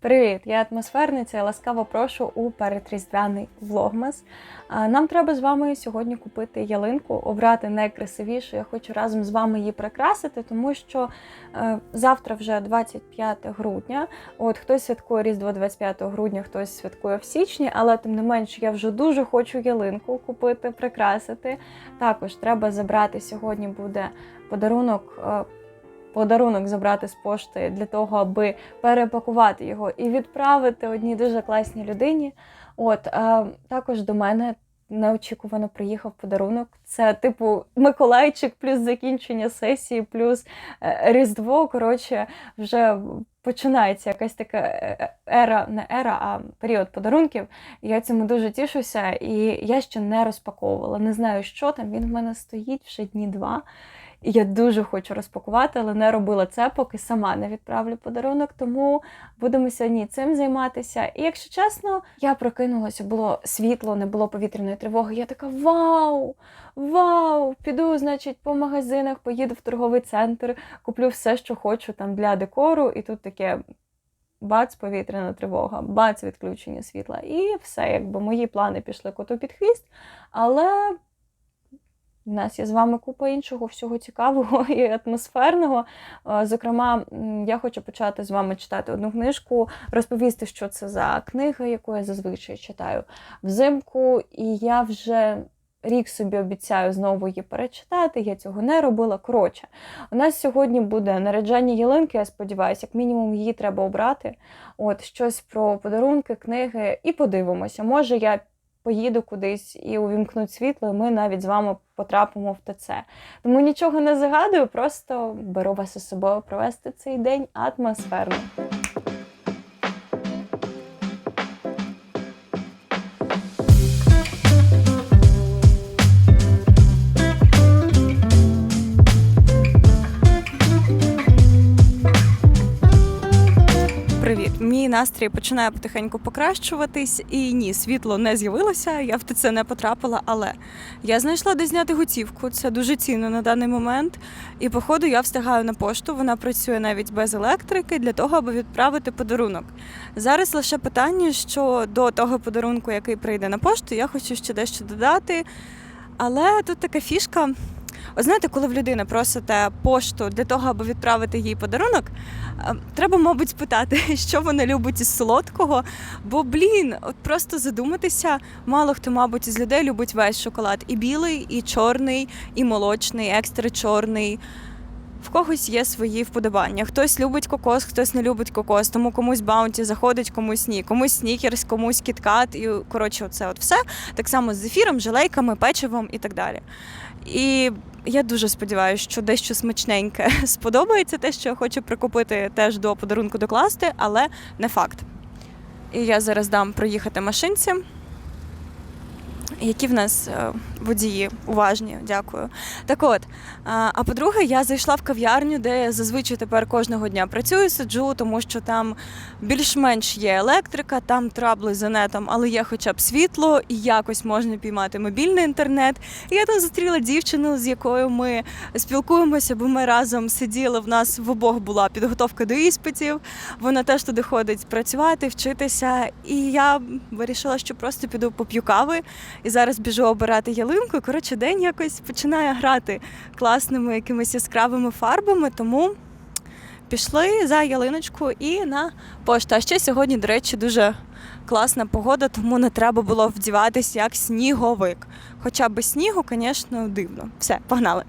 Привіт, я атмосферниця і ласкаво прошу у передріздвяний влогмас. Нам треба з вами сьогодні купити ялинку, обрати найкрасивішу. Я хочу разом з вами її прикрасити, тому що е, завтра вже 25 грудня. От хтось святкує Різдво 25 грудня, хтось святкує в січні, але тим не менш я вже дуже хочу ялинку купити, прикрасити. Також треба забрати сьогодні буде подарунок. Е, Подарунок забрати з пошти для того, аби перепакувати його і відправити одній дуже класній людині. От е, також до мене неочікувано приїхав подарунок. Це типу Миколайчик, плюс закінчення сесії, плюс е, Різдво. Коротше, вже починається якась така е, ера, не ера, а період подарунків. Я цьому дуже тішуся. І я ще не розпаковувала. Не знаю, що там. Він в мене стоїть вже дні два. І я дуже хочу розпакувати, але не робила це, поки сама не відправлю подарунок. Тому будемо сьогодні цим займатися. І якщо чесно, я прокинулася, було світло, не було повітряної тривоги. Я така: вау! Вау! Піду, значить, по магазинах, поїду в торговий центр, куплю все, що хочу там для декору, і тут таке. Бац, повітряна тривога, бац, відключення світла. І все, якби мої плани пішли коту під хвіст. Але у нас є з вами купа іншого всього цікавого і атмосферного. Зокрема, я хочу почати з вами читати одну книжку, розповісти, що це за книга, яку я зазвичай читаю взимку. І я вже рік собі обіцяю знову її перечитати. Я цього не робила. Коротше, у нас сьогодні буде наряджання ялинки. Я сподіваюся, як мінімум її треба обрати. От щось про подарунки, книги, і подивимося. Може, я поїду кудись і увімкнуть світло, і ми навіть з вами потрапимо в ТЦ. Тому нічого не загадую, просто беру вас із собою провести цей день атмосферно. Мій настрій починає потихеньку покращуватись, і ні, світло не з'явилося. Я в ТЦ не потрапила, але я знайшла де зняти готівку. Це дуже цінно на даний момент. І походу я встигаю на пошту. Вона працює навіть без електрики для того, аби відправити подарунок. Зараз лише питання, що до того подарунку, який прийде на пошту, я хочу ще дещо додати. Але тут така фішка. От знаєте, коли в людини просите пошту для того, аби відправити їй подарунок, е, треба, мабуть, спитати, що вона любить із солодкого. Бо, блін, от просто задуматися, мало хто, мабуть, із людей любить весь шоколад. І білий, і чорний, і молочний, екстра чорний. В когось є свої вподобання. Хтось любить кокос, хтось не любить кокос, тому комусь баунті заходить, комусь ні, комусь снікерс, комусь кіткат. І коротше, це от все. Так само з зефіром, желейками, печивом і так далі. І я дуже сподіваюся, що дещо смачненьке сподобається те, що я хочу прикупити теж до подарунку докласти, але не факт. І я зараз дам проїхати машинці. Які в нас е, водії уважні, дякую. Так от, а, по-друге, я зайшла в кав'ярню, де я зазвичай тепер кожного дня працюю, сиджу, тому що там більш-менш є електрика, там трабли за нетом, але є хоча б світло, і якось можна піймати мобільний інтернет. І я там зустріла дівчину, з якою ми спілкуємося, бо ми разом сиділи. В нас в обох була підготовка до іспитів. Вона теж туди ходить працювати, вчитися. І я вирішила, що просто піду поп'ю кави. І зараз біжу обирати ялинку. І, Коротше, день якось починає грати класними якимись яскравими фарбами, тому пішли за ялиночку і на пошту. А ще сьогодні, до речі, дуже класна погода, тому не треба було вдіватись як сніговик. Хоча без снігу, звісно, дивно. Все, погнали.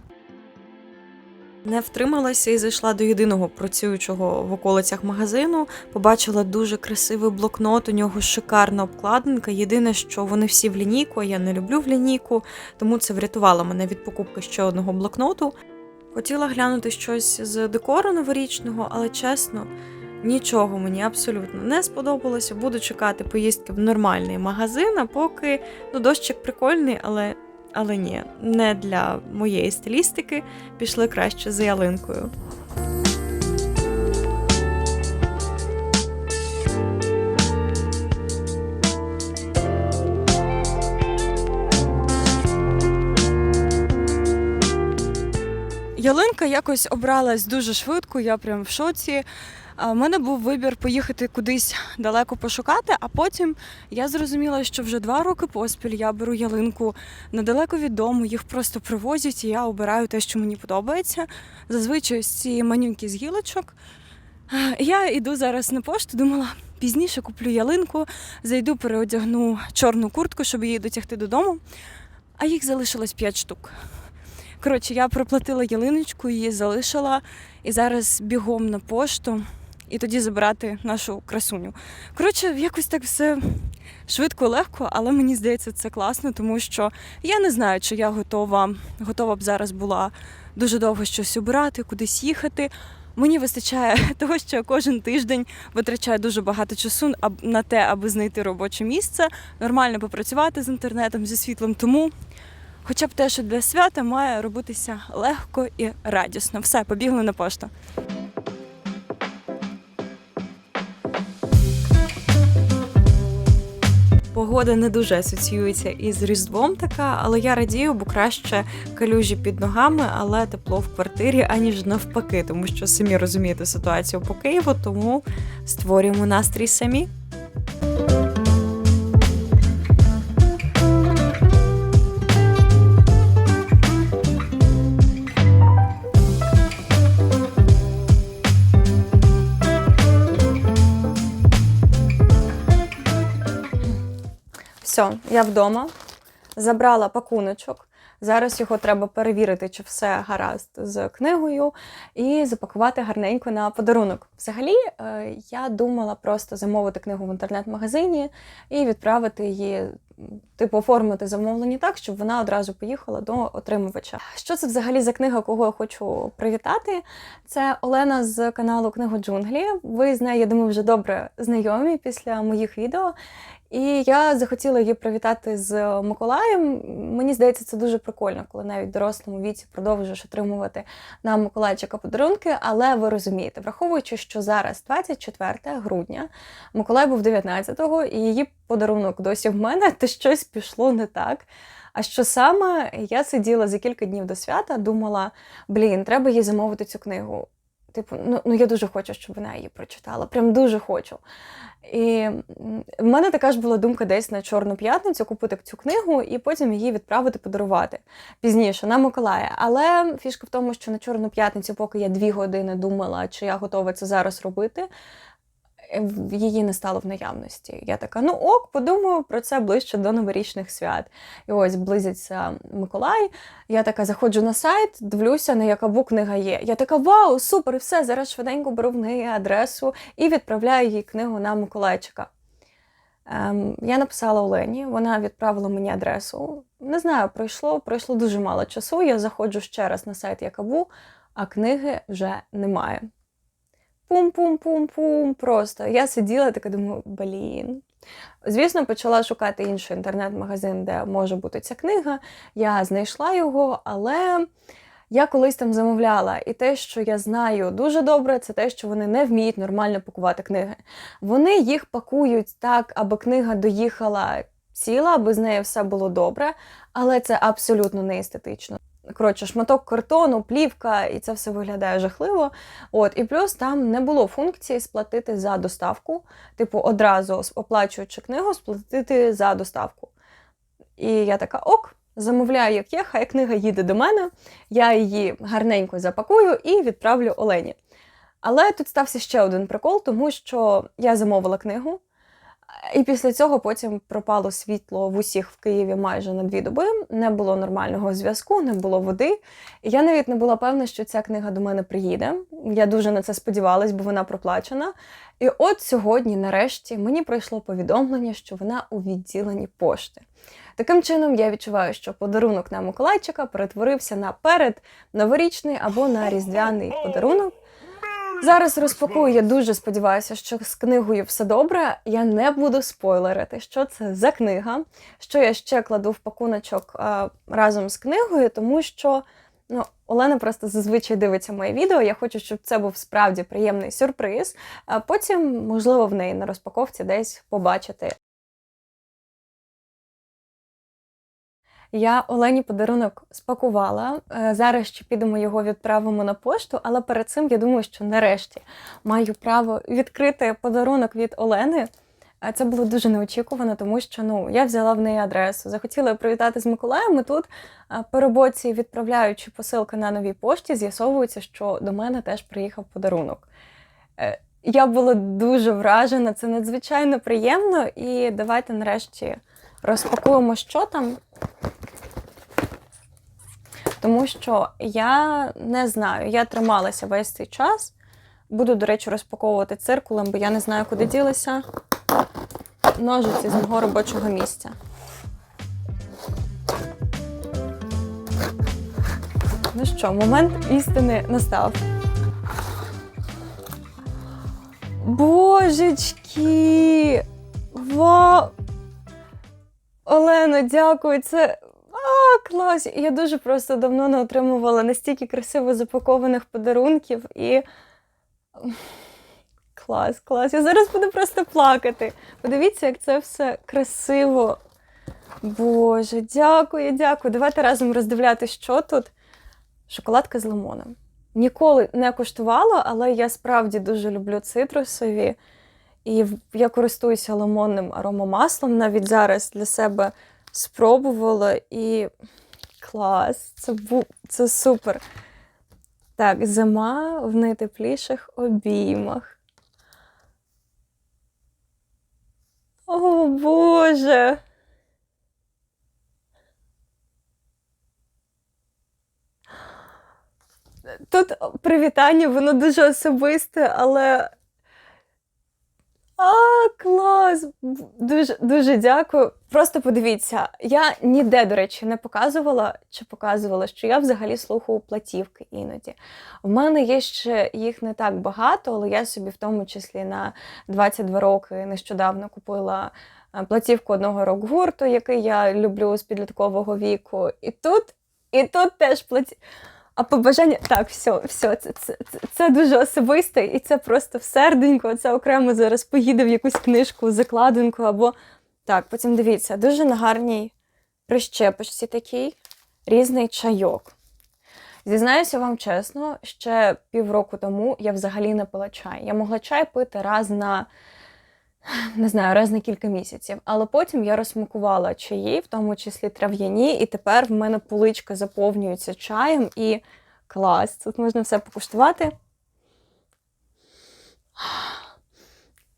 Не втрималася і зайшла до єдиного працюючого в околицях магазину. Побачила дуже красивий блокнот. У нього шикарна обкладинка. Єдине, що вони всі в лінійку, а я не люблю в лінійку, тому це врятувало мене від покупки ще одного блокноту. Хотіла глянути щось з декору новорічного, але чесно, нічого мені абсолютно не сподобалося. Буду чекати поїздки в нормальний магазин, а поки ну, дощик прикольний, але, але ні, не для моєї стилістики. Пішли краще за ялинкою. Ялинка якось обралась дуже швидко, я прям в шоці. В мене був вибір поїхати кудись далеко пошукати, а потім я зрозуміла, що вже два роки поспіль я беру ялинку недалеко від дому, їх просто привозять, і я обираю те, що мені подобається. Зазвичай ось ці манюньки з гілочок. Я йду зараз на пошту, думала, пізніше куплю ялинку, зайду, переодягну чорну куртку, щоб її дотягти додому. А їх залишилось 5 штук. Коротше, я проплатила ялиночку, її залишила і зараз бігом на пошту і тоді забирати нашу красуню. Коротше, якось так все швидко, легко, але мені здається, це класно, тому що я не знаю, чи я готова, готова б зараз була дуже довго щось обирати, кудись їхати. Мені вистачає того, що я кожен тиждень витрачаю дуже багато часу на те, аби знайти робоче місце, нормально попрацювати з інтернетом, зі світлом. Тому хоча б те, що для свята має робитися легко і радісно. Все, побігли на пошту. Погода не дуже асоціюється із Різдвом така, але я радію, бо краще калюжі під ногами, але тепло в квартирі, аніж навпаки, тому що самі розумієте ситуацію по Києву, тому створюємо настрій самі. Я вдома. Забрала пакуночок. Зараз його треба перевірити, чи все гаразд з книгою, і запакувати гарненько на подарунок. Взагалі, е, я думала просто замовити книгу в інтернет-магазині і відправити її, типу, оформити замовлення так, щоб вона одразу поїхала до отримувача. Що це взагалі за книга, кого я хочу привітати? Це Олена з каналу Книго Джунглі. Ви з нею, я думаю, вже добре знайомі після моїх відео. І я захотіла її привітати з Миколаєм. Мені здається, це дуже прикольно, коли навіть в дорослому віці продовжуєш отримувати на Миколайчика подарунки. Але ви розумієте, враховуючи, що зараз 24 грудня, Миколай був 19-го, і її подарунок досі в мене, то щось пішло не так. А що саме я сиділа за кілька днів до свята, думала: блін, треба їй замовити цю книгу. Типу, ну, ну я дуже хочу, щоб вона її прочитала. Прям дуже хочу. І в мене така ж була думка десь на Чорну п'ятницю купити цю книгу і потім її відправити подарувати пізніше на Миколая. Але фішка в тому, що на Чорну п'ятницю, поки я дві години думала, чи я готова це зараз робити, її не стало в наявності. Я така, ну ок, подумаю про це ближче до новорічних свят. І ось близиться Миколай. Я така заходжу на сайт, дивлюся, на яку книга є. Я така, вау, супер, все, зараз швиденько беру в неї адресу і відправляю їй книгу на Миколайчика. Ем, я написала Олені, вона відправила мені адресу. Не знаю, пройшло, пройшло дуже мало часу. Я заходжу ще раз на сайт Якабу, а книги вже немає. Пум-пум-пум-пум. Просто я сиділа така, думаю, блін. Звісно, почала шукати інший інтернет-магазин, де може бути ця книга. Я знайшла його, але я колись там замовляла. І те, що я знаю дуже добре, це те, що вони не вміють нормально пакувати книги. Вони їх пакують так, аби книга доїхала ціла, аби з нею все було добре, але це абсолютно не естетично. Коротше, шматок картону, плівка, і це все виглядає жахливо. От, і плюс там не було функції сплатити за доставку, типу, одразу оплачуючи книгу, сплатити за доставку. І я така ок, замовляю, як є, хай книга їде до мене, я її гарненько запакую і відправлю Олені. Але тут стався ще один прикол, тому що я замовила книгу, і після цього потім пропало світло в усіх в Києві майже на дві доби. Не було нормального зв'язку, не було води. Я навіть не була певна, що ця книга до мене приїде. Я дуже на це сподівалась, бо вона проплачена. І от сьогодні, нарешті, мені прийшло повідомлення, що вона у відділенні пошти. Таким чином, я відчуваю, що подарунок на Миколайчика перетворився на перед новорічний або на різдвяний подарунок. Зараз розпакую, я дуже сподіваюся, що з книгою все добре. Я не буду спойлерити, що це за книга, що я ще кладу в пакуночок а, разом з книгою, тому що ну, Олена просто зазвичай дивиться моє відео. Я хочу, щоб це був справді приємний сюрприз. А потім, можливо, в неї на розпаковці десь побачити. Я Олені подарунок спакувала. Е, Зараз ще підемо його відправимо на пошту, але перед цим я думаю, що нарешті маю право відкрити подарунок від Олени. Е, Це було дуже неочікувано, тому що ну я взяла в неї адресу. Захотіла привітати з Миколаєм. І тут е, по роботі, відправляючи посилки на новій пошті, з'ясовується, що до мене теж приїхав подарунок. Я була дуже вражена, це надзвичайно приємно. І давайте нарешті розпакуємо, що там. Тому що я не знаю, я трималася весь цей час. Буду, до речі, розпаковувати циркулем, бо я не знаю, куди ділися ножиці з мого робочого місця. Ну що, момент істини настав. Божечки! Вау! Олено, дякую. Це а, клас! Я дуже просто давно не отримувала настільки красиво запакованих подарунків і. Клас, клас. Я зараз буду просто плакати. Подивіться, як це все красиво. Боже, дякую, дякую. Давайте разом роздивляти, що тут. Шоколадка з лимоном. Ніколи не куштувала, але я справді дуже люблю цитрусові. І я користуюся лимонним аромамаслом. Навіть зараз для себе спробувала і клас, це, бу... це супер. Так, зима в найтепліших обіймах. О, Боже. Тут привітання, воно дуже особисте, але. А, клас! Дуже, дуже дякую. Просто подивіться, я ніде, до речі, не показувала чи показувала, що я взагалі слухаю платівки іноді. В мене є ще їх не так багато, але я собі в тому числі на 22 роки нещодавно купила е, платівку одного рок-гурту, який я люблю з підліткового віку. І тут, і тут теж платі... А побажання так, все, все, це, це, це, це дуже особисте, і це просто в серденько. Це окремо зараз поїде в якусь книжку, закладинку або так. Потім дивіться, дуже на гарній прищепочці такий різний чайок. Зізнаюся вам чесно, ще півроку тому я взагалі не пила чай. Я могла чай пити раз на не знаю, раз на кілька місяців. Але потім я розсмакувала чаї, в тому числі трав'яні, і тепер в мене поличка заповнюється чаєм і клас. Тут можна все покуштувати.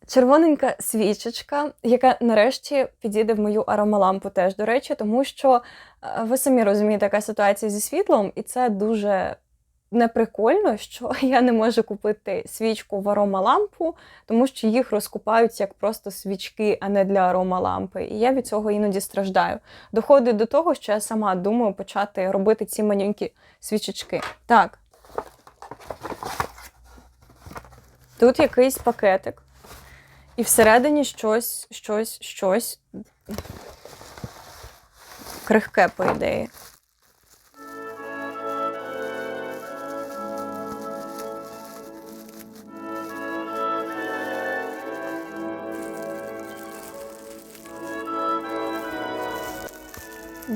Червоненька свічечка, яка нарешті підійде в мою аромалампу теж, до речі, тому що е, ви самі розумієте, яка ситуація зі світлом, і це дуже неприкольно, що я не можу купити свічку в аромалампу, тому що їх розкупають як просто свічки, а не для аромалампи. І я від цього іноді страждаю. Доходить до того, що я сама думаю почати робити ці маленькі свічечки. Так. Тут якийсь пакетик. І всередині щось, щось, щось крихке, по ідеї.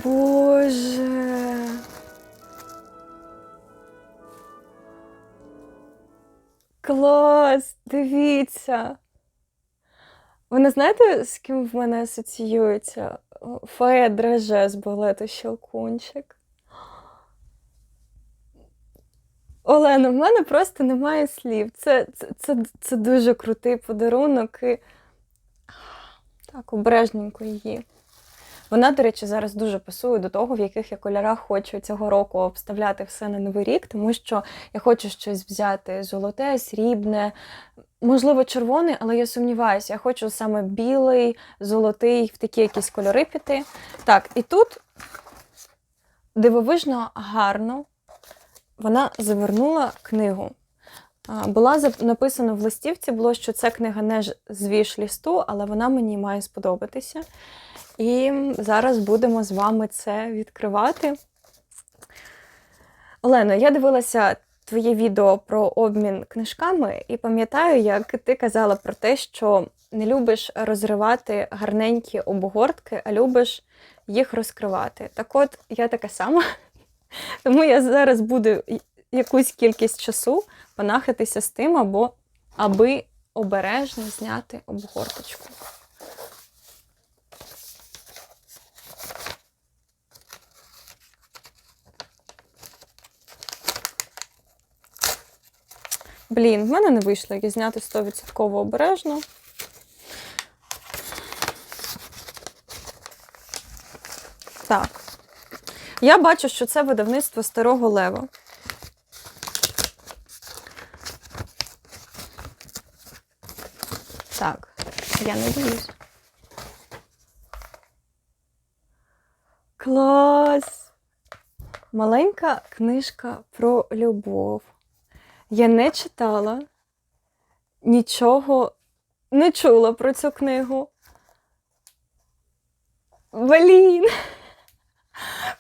Боже. Клас! Дивіться. Ви не знаєте, з ким в мене асоціюється? Фея драже з балету Щелкунчик. Олена, в мене просто немає слів. Це, це, це, це дуже крутий подарунок. І... Так, обережненько її. Вона, до речі, зараз дуже пасує до того, в яких я кольорах хочу цього року обставляти все на новий рік, тому що я хочу щось взяти золоте, срібне, можливо, червоний, але я сумніваюся, я хочу саме білий, золотий, в такі якісь кольори піти. Так, і тут дивовижно гарно вона завернула книгу. Була написано в листівці, було, що це книга не ж з віш-лісту, але вона мені має сподобатися. І зараз будемо з вами це відкривати. Олено, я дивилася твоє відео про обмін книжками і пам'ятаю, як ти казала про те, що не любиш розривати гарненькі обгортки, а любиш їх розкривати. Так от, я така сама. Тому я зараз буду якусь кількість часу панахатися з тим, або аби обережно зняти обгорточку. Блін, в мене не вийшло її зняти 100% обережно. Так. Я бачу, що це видавництво старого лева. Так, я не дивлюсь. Клас! Маленька книжка про любов. Я не читала, нічого не чула про цю книгу. Блін!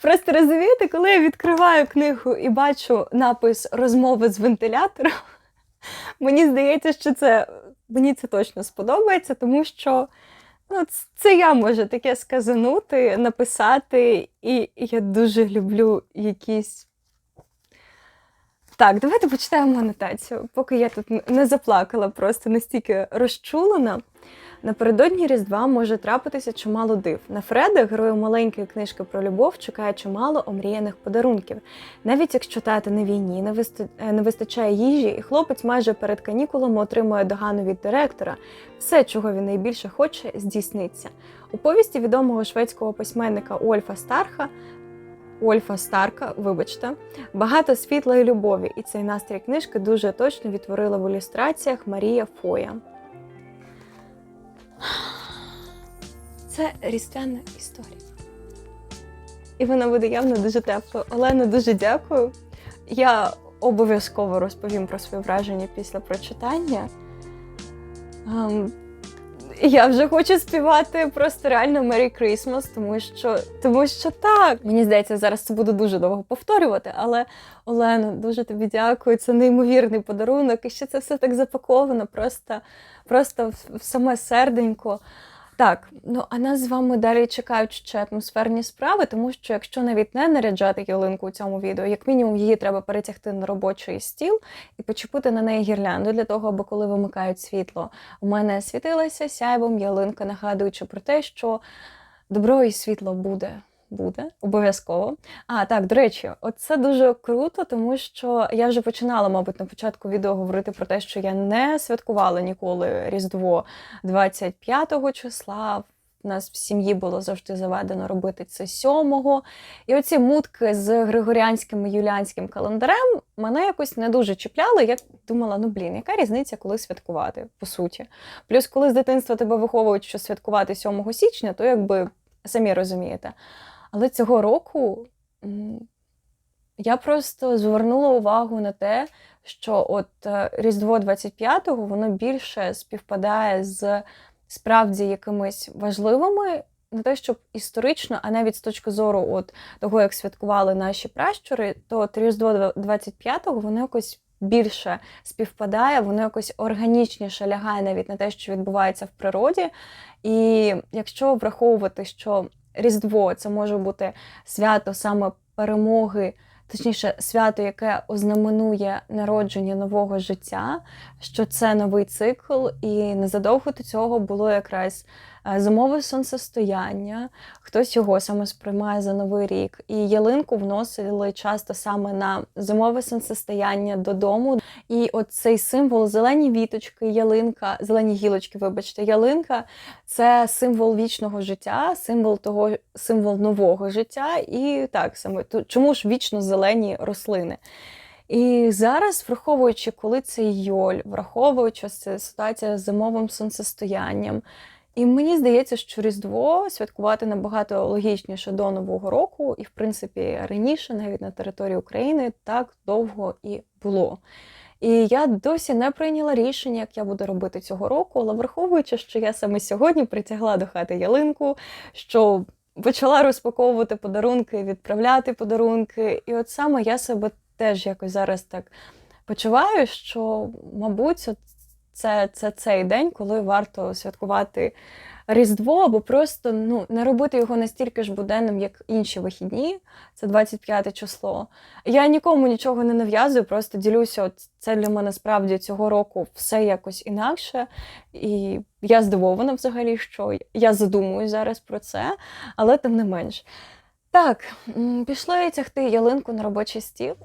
Просто розумієте, коли я відкриваю книгу і бачу напис розмови з вентилятором, мені здається, що це мені це точно сподобається, тому що ну, це я можу таке сказанути, написати, і я дуже люблю якісь. Так, давайте почитаємо анотацію, поки я тут не заплакала, просто настільки розчулена. Напередодні Різдва може трапитися чимало див. На Фреда, герою маленької книжки про любов, чекає чимало омріяних подарунків. Навіть якщо тата на війні не, не вистачає їжі, і хлопець майже перед канікулами отримує догану від директора, все, чого він найбільше хоче, здійсниться. У повісті відомого шведського письменника Ольфа Старха. Ольфа Старка, вибачте, багато світла і любові, і цей настрій книжки дуже точно відтворила в ілюстраціях Марія Фоя. Це різдвяна історія. І вона буде явно дуже тепло. Олена, дуже дякую. Я обов'язково розповім про своє враження після прочитання. Я вже хочу співати просто реально Merry Christmas, тому що тому що так. Мені здається, зараз це буду дуже довго повторювати, але Олена, дуже тобі дякую. Це неймовірний подарунок. І ще це все так запаковано, просто, просто в саме серденько. Так, ну а нас з вами далі чекають ще атмосферні справи, тому що якщо навіть не наряджати ялинку у цьому відео, як мінімум її треба перетягти на робочий стіл і почепити на неї гірлянду для того, аби коли вимикають світло, у мене світилася сяйвом ялинка, нагадуючи про те, що добро і світло буде буде обов'язково. А так, до речі, це дуже круто, тому що я вже починала, мабуть, на початку відео говорити про те, що я не святкувала ніколи Різдво 25 числа. У нас в сім'ї було завжди заведено робити це сьомого. І оці мутки з григоріанським і юліанським календарем мене якось не дуже чіпляли. Я думала, ну блін, яка різниця, коли святкувати, по суті. Плюс, коли з дитинства тебе виховують, що святкувати 7 січня, то якби самі розумієте. Але цього року я просто звернула увагу на те, що от е, Різдво 25-го воно більше співпадає з справді якимись важливими, не те, щоб історично, а навіть з точки зору от того, як святкували наші пращури, то Різдво 25-го воно якось більше співпадає, воно якось органічніше лягає навіть на те, що відбувається в природі. І якщо враховувати, що Різдво. Це може бути свято саме перемоги, точніше, свято, яке ознаменує народження нового життя, що це новий цикл, і незадовго до цього було якраз Е, зимове сонцестояння, хтось його саме сприймає за новий рік. І ялинку вносили часто саме на зимове сонцестояння додому. І от цей символ зелені віточки, ялинка, зелені гілочки, вибачте, ялинка це символ вічного життя, символ того, символ нового життя. І так саме чому ж вічно зелені рослини? І зараз, враховуючи, коли це йоль, враховуючи це ситуація з зимовим сонцестоянням. І мені здається, що Різдво святкувати набагато логічніше до Нового року, і, в принципі, раніше, навіть на території України, так довго і було. І я досі не прийняла рішення, як я буду робити цього року, але враховуючи, що я саме сьогодні притягла до хати ялинку, що почала розпаковувати подарунки, відправляти подарунки. І от саме я себе теж якось зараз так почуваю, що, мабуть, от це, це цей день, коли варто святкувати Різдво, або просто ну, не робити його настільки ж буденним, як інші вихідні. Це 25 число. Я нікому нічого не нав'язую, просто ділюся. От це для мене справді цього року все якось інакше. І я здивована взагалі, що я задумуюсь зараз про це, але тим не менш. Так, пішли тягти ялинку на робочий стіл.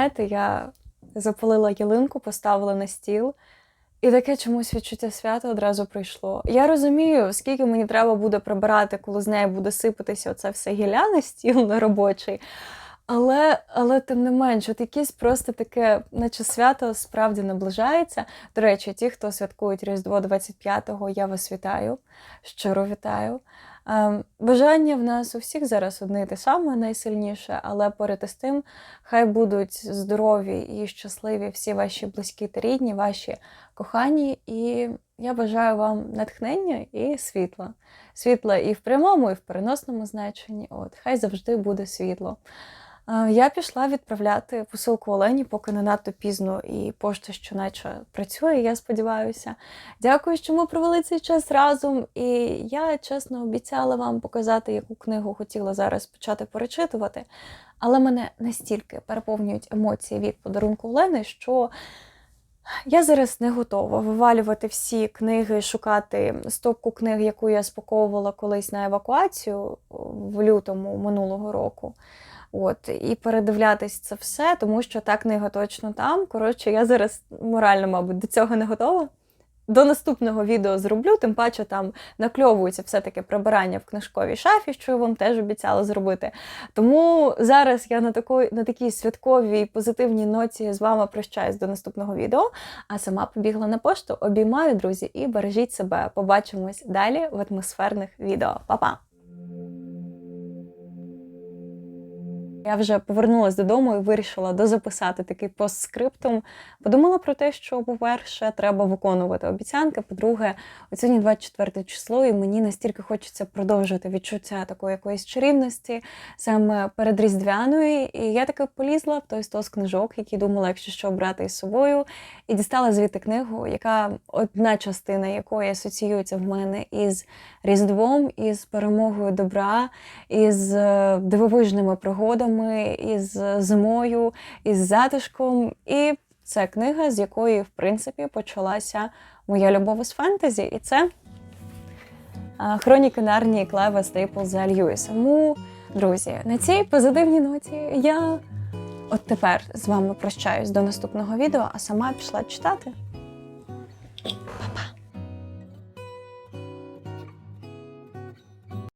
Знаєте, я запалила ялинку, поставила на стіл, і таке чомусь відчуття свята одразу прийшло. Я розумію, скільки мені треба буде прибирати, коли з нею буде сипатися оце все гілля на стіл на робочий. Але, але тим не менш, от якесь просто таке, наче свято справді наближається. До речі, ті, хто святкують Різдво 25-го, я вас вітаю, щиро вітаю. Ем, Бажання в нас у всіх зараз одне і те саме найсильніше, але поряд із тим, хай будуть здорові і щасливі всі ваші близькі та рідні, ваші кохані. І я бажаю вам натхнення і світла. Світла і в прямому, і в переносному значенні. От, хай завжди буде світло. Я пішла відправляти посилку Олені, поки не надто пізно, і пошта, що наче працює, я сподіваюся. Дякую, що ми провели цей час разом. І я чесно обіцяла вам показати, яку книгу хотіла зараз почати перечитувати. Але мене настільки переповнюють емоції від подарунку Олени, що я зараз не готова вивалювати всі книги, шукати стопку книг, яку я спаковувала колись на евакуацію в лютому минулого року. От, і передивлятись це все, тому що та книга точно там. Коротше, я зараз морально, мабуть, до цього не готова. До наступного відео зроблю, тим паче там накльовується все-таки прибирання в книжковій шафі, що я вам теж обіцяла зробити. Тому зараз я на такій, на такій святковій позитивній ноті з вами прощаюсь до наступного відео, а сама побігла на пошту. Обіймаю, друзі, і бережіть себе. Побачимось далі в атмосферних відео. Па-па! Я вже повернулася додому і вирішила дозаписати такий постскриптум. Подумала про те, що, по-перше, треба виконувати обіцянки. По-друге, сьогодні 24 число, і мені настільки хочеться продовжити відчуття такої якоїсь чарівності саме перед Різдвяною. І я таки полізла в той стос книжок, які думала, якщо що брати із собою, і дістала звідти книгу, яка одна частина якої асоціюється в мене із Різдвом, із перемогою добра, із е, дивовижними пригодами, із зимою, із затишком. І це книга, з якої, в принципі, почалася моя любов із фентезі. І це Хроніки Нарнії Клайва Стейплза Льюіса. Тому, друзі, на цій позитивній ноті я от тепер з вами прощаюсь до наступного відео, а сама пішла читати.